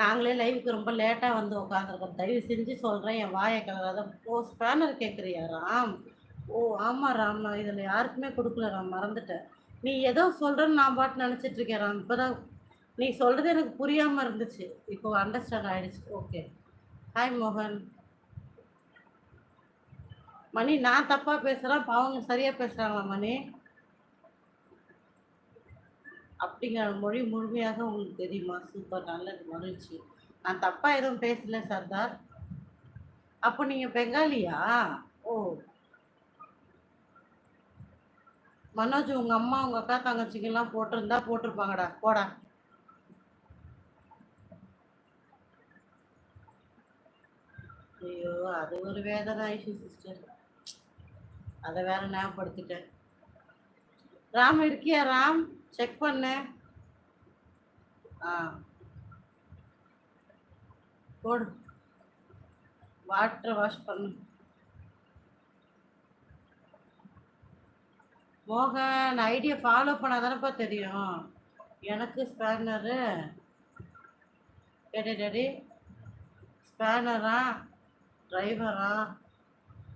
நாங்களே லைவுக்கு ரொம்ப லேட்டாக வந்து உட்காந்துருக்கோம் தயவு செஞ்சு சொல்கிறேன் என் வாயை கலராத ஓ ஸ்பேனர் கேட்குறியா ராம்? ஓ ஆமாம் ராம். நான் இதில் யாருக்குமே கொடுக்கல ராம். மறந்துட்டேன். நீ ஏதோ சொல்கிறேன்னு நான் பாட்டு நினச்சிட்டு இருக்கேன் ராம். இப்போ தான் நீ சொல்கிறது எனக்கு புரியாமல் இருந்துச்சு. இப்போ அண்டர்ஸ்டாண்ட் ஆகிடுச்சு ஓகே ஹாய் மோகன். மணி நான் தப்பாக பேசுகிறேன் பாவங்க சரியாக பேசுகிறாங்களா மணி? அப்படிங்கிற மொழி முழுமையாக உங்களுக்கு தெரியுமா? சூப்பர் நல்லது மகிழ்ச்சி. நான் தப்பாக எதுவும் பேசல சர்தார். அப்போ நீங்கள் பெங்காலியா? ஓ. மனோஜ் உங்கள் அம்மா உங்கள் அக்கா தங்கச்சிக்கெல்லாம் போட்டிருந்தா போட்டிருப்பாங்கடா. போடா. ஐயோ அது ஒரு வேதனை ஐஷு சிஸ்டர் அதை வேற ஞாபகப்படுத்திட்டேன். ராம் இருக்கியா ராம்? செக் பண்ணு ஆ. போடு. வாட்டர் வாஷ் பண்ணு. மோகன் ஐடியா ஃபாலோ பண்ணாதானப்பா தெரியும். எனக்கு ஸ்பேனரு டேடி டேடி ஸ்பேனரா டிரைவரா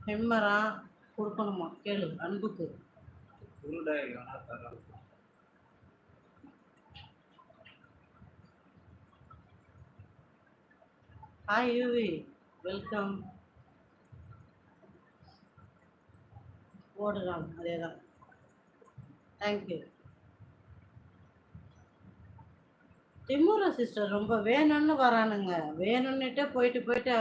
ஹெம்மரா கொடுக்கணுமா? கேளு அன்புக்கு. ஹாய் யூவி வெல்கம் ஓடுறான் அதே தான் தேங்க்யூ திமுரா சிஸ்டர் ரொம்ப வேணும்னு வரானுங்க. வேணும்னுட்டே போயிட்டு போயிட்டு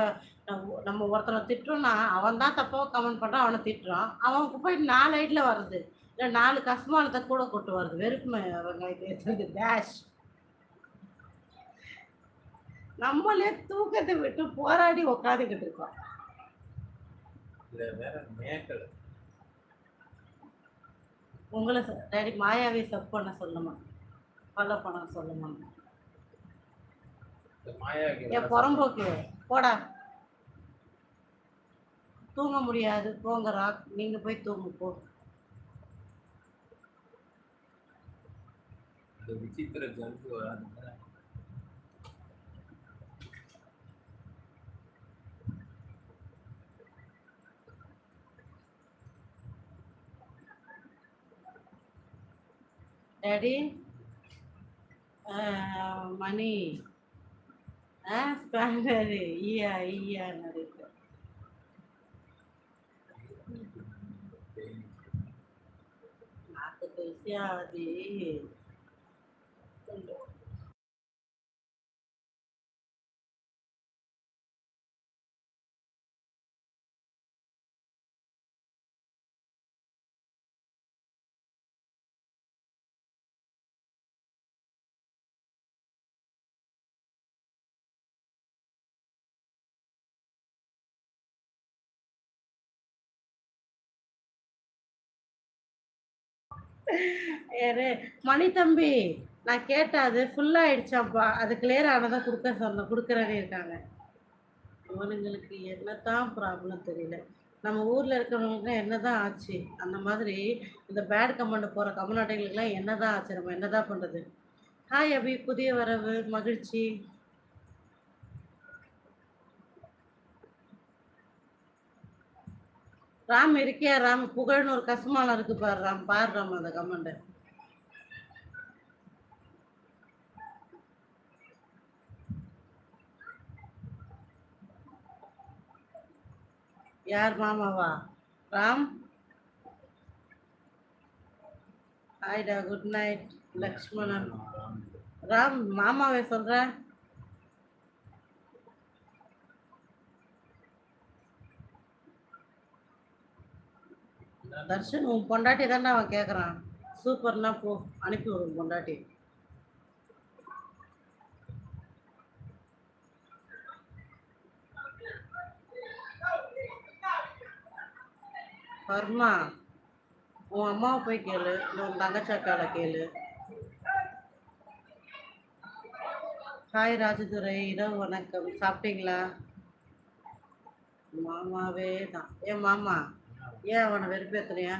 நம்ம நம்ம ஒருத்தனை திட்டுறோம்னா அவன் தான் தப்பாக கமெண்ட் பண்ணுறான் அவனை திட்டுறான். அவனுக்கு போயிட்டு நாலு ஐட்டில் வருது. இல்லை நாலு கஸ்மானத்தை கூட கொட்டு வருது. வெறுப்பு வெங்காயத்தை டேஷ் நம்மளே தூக்கத்தை விட்டு போராடி உக்காந்துக்கிட்டு இருக்கோம். உங்களை டேடி மாயாவை சப் பண்ண சொல்லுமா? ஃபாலோ பண்ண சொல்லுமா? என் புறம்போக்கு போடா. தூங்க முடியாது போங்க ராக். நீங்க போய் தூங்கு போ. விசித்திர ஜந்து டேடி மணி ஆ ஸ்பேனரு ஈயா ஈயா நடக்கு நாற்பது வயசே ஆகுது மணி தம்பி நான் கேட்டேன் அது ஃபுல்லாகிடுச்சாப்பா அது கிளியர் ஆனதான் கொடுக்க சொன்னேன் கொடுக்குறேன்னு இருக்காங்க. இவனுங்களுக்கு என்னதான் ப்ராப்ளம் தெரியல. நம்ம ஊரில் இருக்கிறவங்களுக்கு என்னதான் ஆச்சு? அந்த மாதிரி இந்த பேட் கமெண்ட் போகிற கமநாட்டைகளுக்கெல்லாம் என்னதான் ஆச்சு? நம்ம என்னதான் பண்ணுறது ஹாய் அபி புதிய வரவு மகிழ்ச்சி. ராம் இருக்கியா ராம் புகழ்னு ஒரு கசுமானம் இருக்கு பாரு ராம். பாரு ராம் அந்த கமெண்ட் யார் மாமாவா? ராம்? ஹாய்டா குட் நைட். லக்ஷ்மணன். ராம் மாமாவை சொல்கிறேன் தர்ஷன் உன் பொண்டாட்டி தானே அவன் கேட்குறான் சூப்பர்னா போ அனுப்பி விடு உன் பொண்டாட்டி பர்மா உன் அம்மாவை போய் கேளு இல்லை உன் தங்கச்சி அக்காவை கேளு. ஹாய் ராஜதுரை இரவு வணக்கம். சாப்பிட்டீங்களா? மாமாவே தான். ஏன் மாமா? ஏன் அவனை வெறுப்பேத்துறியா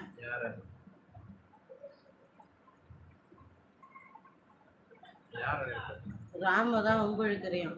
ராம தான் உங்க இழுக்கிறியான்